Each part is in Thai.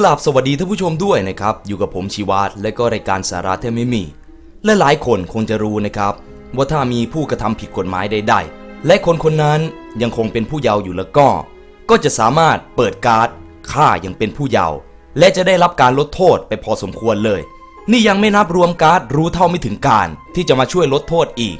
กราบสวัสดีท่านผู้ชมด้วยนะครับ อยู่กับผมชีวาตและก็รายการสาระเทไม่มี และหลายคนคงจะรู้นะครับ ว่าถ้ามีผู้กระทำผิดกฎหมายใดๆ และคนคนนั้นยังคงเป็นผู้เยาว์อยู่แล้วก็ ก็จะสามารถเปิดการ์ดฆ่ายังเป็นผู้เยาว์และจะได้รับการลดโทษไปพอสมควรเลย นี่ยังไม่นับรวมการ์ดรู้เท่าไม่ถึงการ ที่จะมาช่วยลดโทษอีก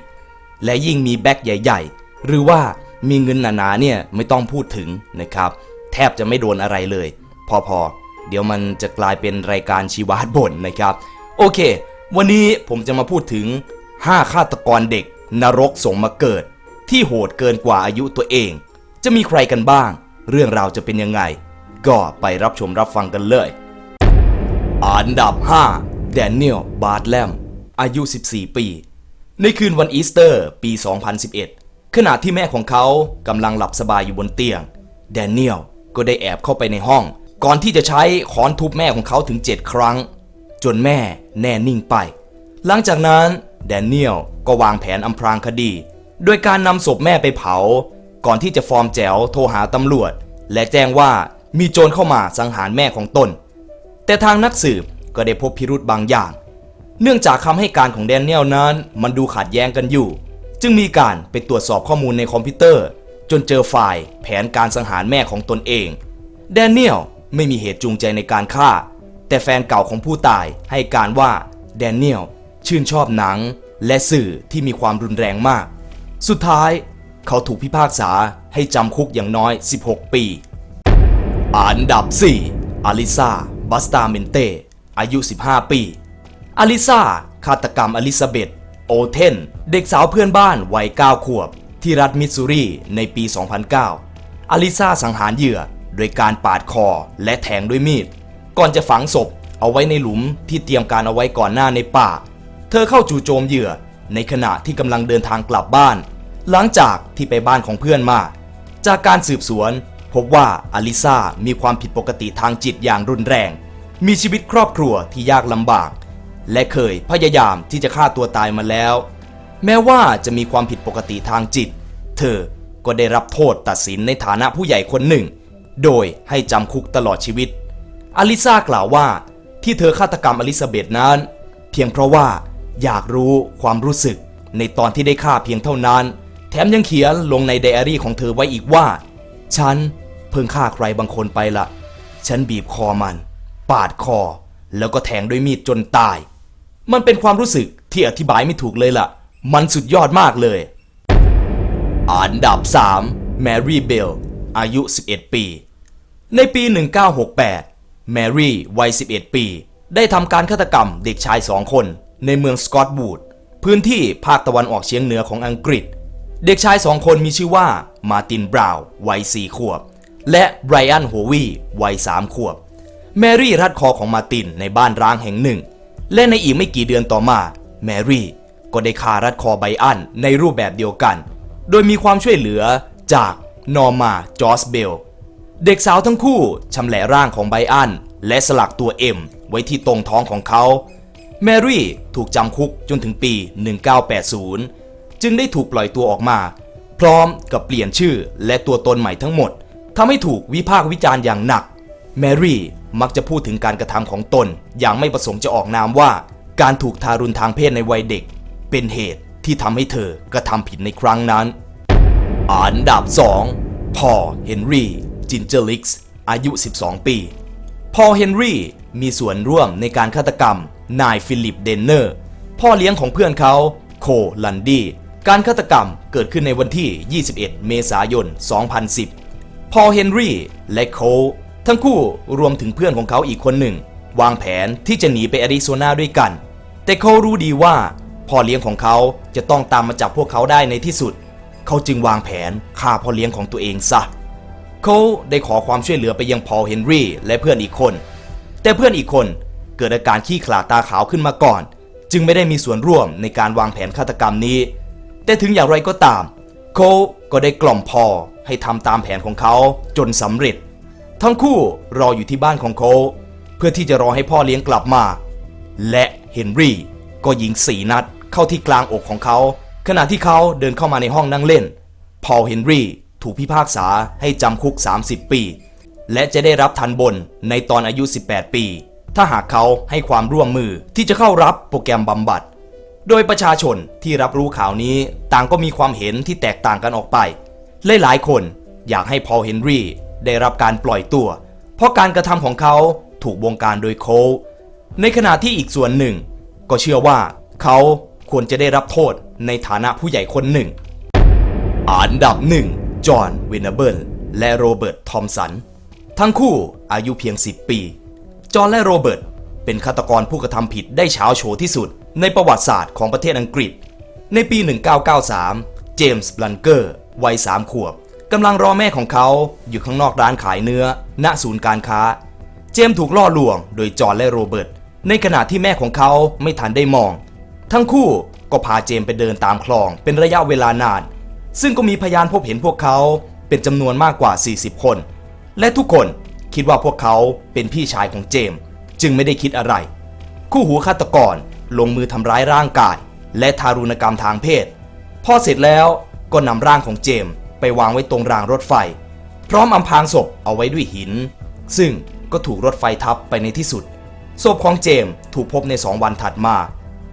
และยิ่งมีแบ็คใหญ่ ๆ หรือว่ามีเงินหนาๆเนี่ยไม่ต้องพูดถึงนะครับ แทบจะไม่โดนอะไรเลย พอพอๆ เดี๋ยวมันจะกลายเป็นรายการชีวาบ่นนะครับ โอเค วันนี้ผมจะมาพูดถึง 5 ฆาตกรเด็ก นรกส่งมาเกิด ที่โหดเกินกว่าอายุตัวเอง จะมีใครกันบ้าง เรื่องราวจะเป็นยังไง ก็ไปรับชมรับฟังกันเลยอันดับ 5 แดเนียล บาร์ตแลม อายุ 14 ปี ในคืนวันอีสเตอร์ ปี 2011 ขณะที่แม่ของเขากำลังหลับสบายอยู่บนเตียง แดเนียลก็ได้แอบเข้าไปในห้อง ก่อนที่จะใช้ค้อนทุบแม่ของเขาถึง 7 ครั้ง จนแม่แน่นิ่งไป หลังจากนั้นแดเนียลก็วางแผนอำพรางคดี โดยการนำศพแม่ไปเผา ก่อนที่จะฟอร์มแจ๋วโทรหาตำรวจ และแจ้งว่ามีโจรเข้ามาสังหารแม่ของตน แต่ทางนักสืบก็ได้พบพิรุธบางอย่าง เนื่องจากคำให้การของแดเนียลนั้นมันดูขัดแย้งกันอยู่ จึงมีการไปตรวจสอบข้อมูลในคอมพิวเตอร์ จนเจอไฟล์แผนการสังหารแม่ของตนเอง แดเนียล ไม่มีเหตุจูงใจในการฆ่า แต่แฟนเก่าของผู้ตายให้การว่าแดเนียลชื่นชอบหนัง และสื่อที่มีความรุนแรงมาก สุดท้ายเขาถูกพิพากษาให้จำคุกอย่างน้อย 16 ปี อันดับ 4 อลิซาบัสตาเมนเต อายุ 15 ปี อลิซาฆาตกรรมอลิซาเบธโอเทน เด็กสาวเพื่อนบ้านวัย 9 ขวบ ที่รัฐมิสซูรีในปี 2009 อลิซาสังหารเหยื่อ โดยการปาดคอและแทงด้วยมีด ก่อนจะฝังศพเอาไว้ในหลุมที่เตรียมการเอาไว้ก่อนหน้าในป่า เธอเข้าจู่โจมเหยื่อ ในขณะที่กำลังเดินทางกลับบ้าน หลังจากที่ไปบ้านของเพื่อนมา จากการสืบสวน พบว่าอลิซามีความผิดปกติทางจิตอย่างรุนแรง มีชีวิตครอบครัวที่ยากลำบาก และเคยพยายามที่จะฆ่าตัวตายมาแล้ว แม้ว่าจะมีความผิดปกติทางจิต เธอก็ได้รับโทษตัดสินในฐานะผู้ใหญ่คนหนึ่ง โดยให้จำคุกตลอดชีวิต อลิซากล่าวว่า ที่เธอฆาตกรรมอลิซาเบธนั้น เพียงเพราะว่าอยากรู้ความรู้สึกในตอนที่ได้ฆ่าเพียงเท่านั้น แถมยังเขียนลงในไดอารี่ของเธอไว้อีกว่า ฉันเพิ่งฆ่าใครบางคนไปละฉันบีบคอมัน ปาดคอ แล้วก็แทงด้วยมีดจนตาย มันเป็นความรู้สึกที่อธิบายไม่ถูกเลยล่ะ มันสุดยอดมากเลยอันดับ 3 แมรี่เบล อายุ 11 ปี ในปี 1968 แมรี่วัย 11 ปี ได้ทำการฆาตกรรมเด็กชายสองคน ในเมืองสกอตบูดพื้นที่ภาคตะวันออกเฉียงเหนือของอังกฤษ เด็กชายสองคนมีชื่อว่า มาร์ตินบราวน์วัย 4 ขวบ และไบรอันโฮวีวัย 3 ขวบ แมรี่รัดคอของมาร์ตินในบ้านร้างแห่งหนึ่ง และในอีกไม่กี่เดือนต่อมา แมรี่ก็ได้ฆ่ารัดคอไบรอันในรูปแบบเดียวกัน โดยมีความช่วยเหลือจากนอร์มาจอสเบล เด็กสาวทั้งคู่ชำแหละร่างของไบอัน และสลักตัวเอ็มไว้ที่ตรงท้องของเขา แมรี่ถูกจำคุกจนถึงปี 1980 จึงได้ถูกปล่อยตัวออกมา พร้อมกับเปลี่ยนชื่อและตัวตนใหม่ทั้งหมดทำให้ถูกวิพากษ์วิจารณ์อย่างหนัก แมรี่มักจะพูดถึงการกระทำของตน อย่างไม่ประสงค์จะออกนามว่า การถูกทารุณทางเพศในวัยเด็ก เป็นเหตุที่ทำให้เธอกระทำผิดในครั้งนั้น อันดับ 2 พอเฮนรี่ จินเจอร์ลิกส์อายุ 12 ปี พอลเฮนรี่มีส่วนร่วมในการฆาตกรรมนายฟิลิปเดนเนอร์ พ่อเลี้ยงของเพื่อนเขาโคลันดี้การฆาตกรรมเกิดขึ้นในวันที่ 21 เมษายน 2010 พอลเฮนรี่และโคลทั้งคู่รวมถึงเพื่อนของเขาอีกคนหนึ่ง วางแผนที่จะหนีไปแอริโซนาด้วยกัน แต่เขารู้ดีว่าพ่อเลี้ยงของเขาจะต้องตามมาจับพวกเขาได้ในที่สุด เขาจึงวางแผนฆ่าพ่อเลี้ยงของตัวเองซะ เขาได้ขอความช่วยเหลือไปยังพอลเฮนรี่และเพื่อนอีกคน แต่เพื่อนอีกคนเกิดอาการขี้ขลาดตาขาวขึ้นมาก่อน จึงไม่ได้มีส่วนร่วมในการวางแผนฆาตกรรมนี้ แต่ถึงอย่างไรก็ตามเขาก็ได้กล่อมพอให้ทำตามแผนของเขาจนสำเร็จ ทั้งคู่รออยู่ที่บ้านของเขาเพื่อที่จะรอให้พ่อเลี้ยงกลับมา และเฮนรี่ก็ยิงสี่นัดเข้าที่กลางอกของเขา ขณะที่เขาเดินเข้ามาในห้องนั่งเล่นพอลเฮนรี่ ถูกพิพากษาให้จำคุก 30 ปี และจะได้รับทันบนในตอนอายุ 18 ปี ถ้าหากเขาให้ความร่วมมือที่จะเข้ารับโปรแกรมบำบัด โดยประชาชนที่รับรู้ข่าวนี้ต่างก็มีความเห็นที่แตกต่างกันออกไปหลายๆคนอยากให้พอลเฮนรี่ได้รับการปล่อยตัว เพราะการกระทำของเขาถูกบงการโดยโคลในขณะที่อีกส่วนหนึ่ง ก็เชื่อว่าเขาควรจะได้รับโทษในฐานะผู้ใหญ่คนหนึ่งอันดับหนึ่ง จอห์นวินเนเบิลและโรเบิร์ตทอมสัน ทั้งคู่อายุเพียง 10 ปี จอห์นและโรเบิร์ตเป็นฆาตกรผู้กระทำผิดได้เช้าโชว์ที่สุด ในประวัติศาสตร์ของประเทศอังกฤษ ในปี 1993 เจมส์บลันเกอร์ วัย 3 ขวบกำลังรอแม่ของเขาอยู่ข้างนอกร้านขายเนื้อ ณศูนย์การค้า เจมส์ถูกล่อลวงโดยจอห์นและโรเบิร์ตในขณะที่แม่ของเขาไม่ทันได้มอง ทั้งคู่ก็พาเจมส์ไปเดินตามคลองเป็นระยะเวลานาน ซึ่งก็มีพยานพบเห็นพวกเขาเป็นจำนวนมากกว่า 40 คน และทุกคนคิดว่าพวกเขาเป็นพี่ชายของเจมส์จึงไม่ได้คิดอะไร คู่หูฆาตกรลงมือทำร้ายร่างกาย และทารุณกรรมทางเพศ พอเสร็จแล้วก็นำร่างของเจมส์ไปวางไว้ตรงรางรถไฟ พร้อมอำพรางศพเอาไว้ด้วยหิน ซึ่งก็ถูกรถไฟทับไปในที่สุด ศพของเจมส์ถูกพบใน2วันถัดมา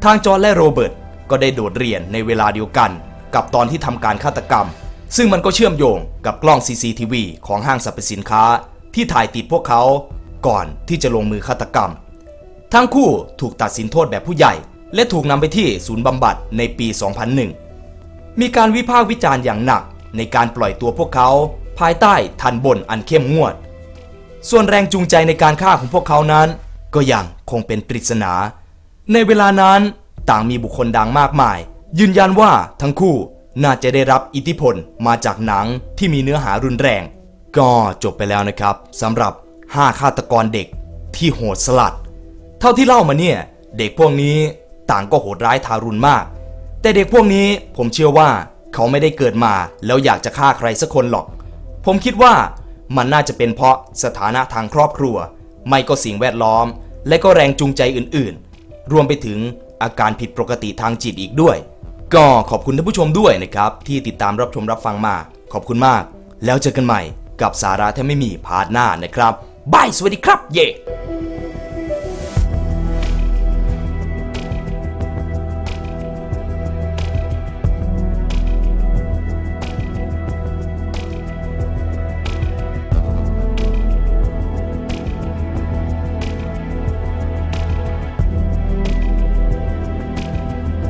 ทางจอห์และโรเบิร์ตก็ได้โดดเรียนในเวลาเดียวกัน กับตอนที่ทำการฆาตกรรม ซึ่งมันก็เชื่อมโยงกับกล้อง CCTV ของห้างสรรพสินค้า ที่ถ่ายติดพวกเขาก่อนที่จะลงมือฆาตกรรม ทั้งคู่ถูกตัดสินโทษแบบผู้ใหญ่ และถูกนำไปที่ศูนย์บำบัดในปี 2001 มีการวิพากษ์วิจารณ์อย่างหนักในการปล่อยตัวพวกเขาภายใต้ทันบนอันเข้มงวด ส่วนแรงจูงใจในการฆ่าของพวกเขานั้น ก็ยังคงเป็นปริศนา ในเวลานั้นต่างมีบุคคลดังมากมาย ยืนยันว่าทั้งคู่น่าจะได้รับอิทธิพลมาจากหนังที่มีเนื้อหารุนแรง ก็จบไปแล้วนะครับสำหรับ 5 ฆาตกรเด็กที่โหดสลัด เท่าที่เล่ามาเนี่ย เด็กพวกนี้ต่างก็โหดร้ายทารุณมาก แต่เด็กพวกนี้ผมเชื่อว่าเขาไม่ได้เกิดมาแล้วอยากจะฆ่าใครสักคนหรอก ผมคิดว่ามันน่าจะเป็นเพราะสถานะทางครอบครัว ไม่ก็สิ่งแวดล้อม และก็แรงจูงใจอื่นๆ รวมไปถึงอาการผิดปกติทางจิตอีกด้วย ก็ขอบคุณท่านผู้ชมด้วยนะครับ ที่ติดตามรับชมรับฟังมา ขอบคุณมาก แล้วเจอกันใหม่กับสาระแทบไม่มีพาร์ทหน้านะครับบายสวัสดีครับ เย่